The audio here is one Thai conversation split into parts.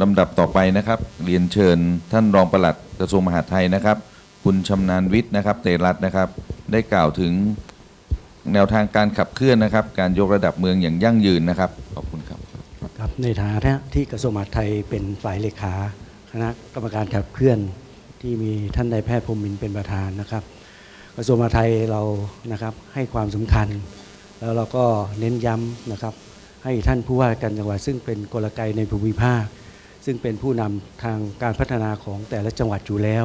ลำดับต่อไปนะครับ เรียนเชิญท่านรองปลัดกระทรวงมหาดไทยนะครับ คุณชำนาญวิทย์นะครับ เตรัตน์นะครับ ได้กล่าวถึงแนวทางการขับเคลื่อนนะครับ การยกระดับเมืองอย่างยั่งยืนนะครับ ขอบคุณครับ ครับในฐานะที่กระทรวงมหาดไทยเป็นฝ่ายเลขาคณะกรรมการขับเคลื่อนที่มีท่านนายแพทย์พรมมินเป็นประธานนะครับ กระทรวงมหาดไทยเรานะครับให้ความสำคัญ แล้วเราก็เน้นย้ำนะครับ ให้ท่านผู้ว่าการจังหวัดซึ่งเป็นกลไกในภูมิภาค ซึ่งเป็นผู้นำทางการพัฒนาของแต่ละจังหวัดอยู่แล้ว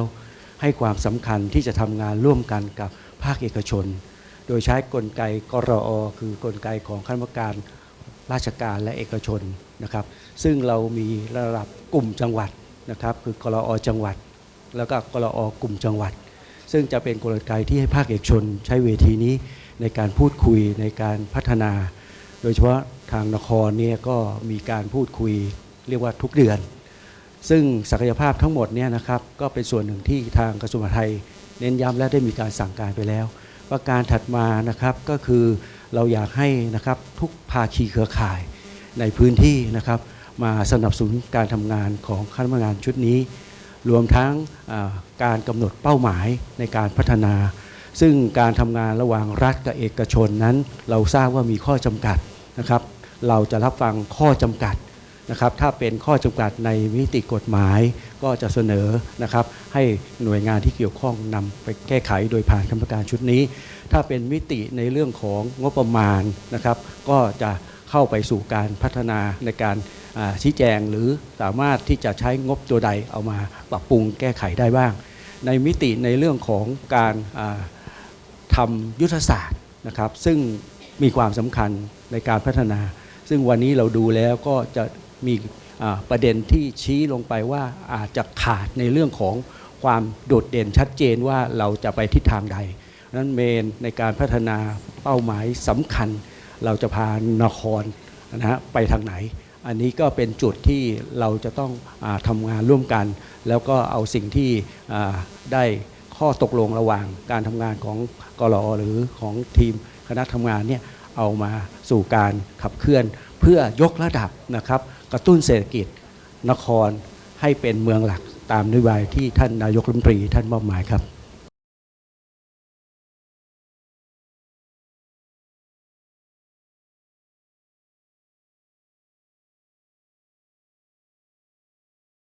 ให้ความสำคัญที่จะทำงานร่วมกันกับภาคเอกชน โดยใช้กลไกกรอคือกลไกของคณะกรรมการราชการและเอกชนนะครับ ซึ่งเรามีระดับกลุ่มจังหวัดนะครับ คือกรอจังหวัด แล้วก็กรอกลุ่มจังหวัด ซึ่งจะเป็นกลไกที่ให้ภาคเอกชน ใช้เวทีนี้ในการพูดคุยในการพัฒนา โดยเฉพาะทางนครเนี่ยก็มีการพูดคุย เรียกว่าทุกเดือน ซึ่งศักยภาพทั้งหมดเนี่ยนะครับก็เป็นส่วนหนึ่งที่ทางกระทรวงมหาดไทย เน้นย้ำและได้มีการสั่งการไปแล้วประการถัดมานะครับก็คือเราอยากให้นะครับทุกภาคีเครือข่ายในพื้นที่นะครับมาสนับสนุนการทำงานของคณะกรรมการชุดนี้ รวมทั้งการกำหนดเป้าหมายในการพัฒนา ซึ่งการทำงานระหว่างรัฐกับเอกชนนั้น เราทราบว่ามีข้อจำกัดนะครับ เราจะรับฟังข้อจำกัด นะครับถ้าเป็นข้อจำกัดในมิติกฎหมายก็จะเสนอนะครับให้หน่วยงานที่เกี่ยวข้องนำไปแก้ไขโดยผ่านคณะกรรมการชุดนี้ ถ้าเป็นมิติในเรื่องของงบประมาณนะครับ ก็จะเข้าไปสู่การพัฒนาในการชี้แจงหรือสามารถที่จะใช้งบตัวใดเอามาปรับปรุงแก้ไขได้บ้าง ในมิติในเรื่องของการอ่าทำยุทธศาสตร์นะครับ ซึ่งมีความสำคัญในการพัฒนา ซึ่งวันนี้เราดูแล้วก็จะ มีประเด็นที่ชี้ลงไปว่าอาจจะขาดในเรื่องของความโดดเด่นชัดเจนว่าเราจะไปทิศทางใดนั้นเมนในการพัฒนาเป้าหมายสำคัญ เราจะพานครนะฮะไปทางไหน อันนี้ก็เป็นจุดที่เราจะต้องอทำงานร่วมกัน แล้วก็เอาสิ่งที่ได้ข้อตกลงระหว่างการทำงานของกรอหรือของทีมคณะทำงานเนี่ยเอามาสู่การขับเคลื่อน เพื่อยกระดับนะครับกระตุ้นเศรษฐกิจนครให้เป็นเมืองหลักตามนโยบายที่ท่านนายกรัฐมนตรีท่านมอบหมายครับ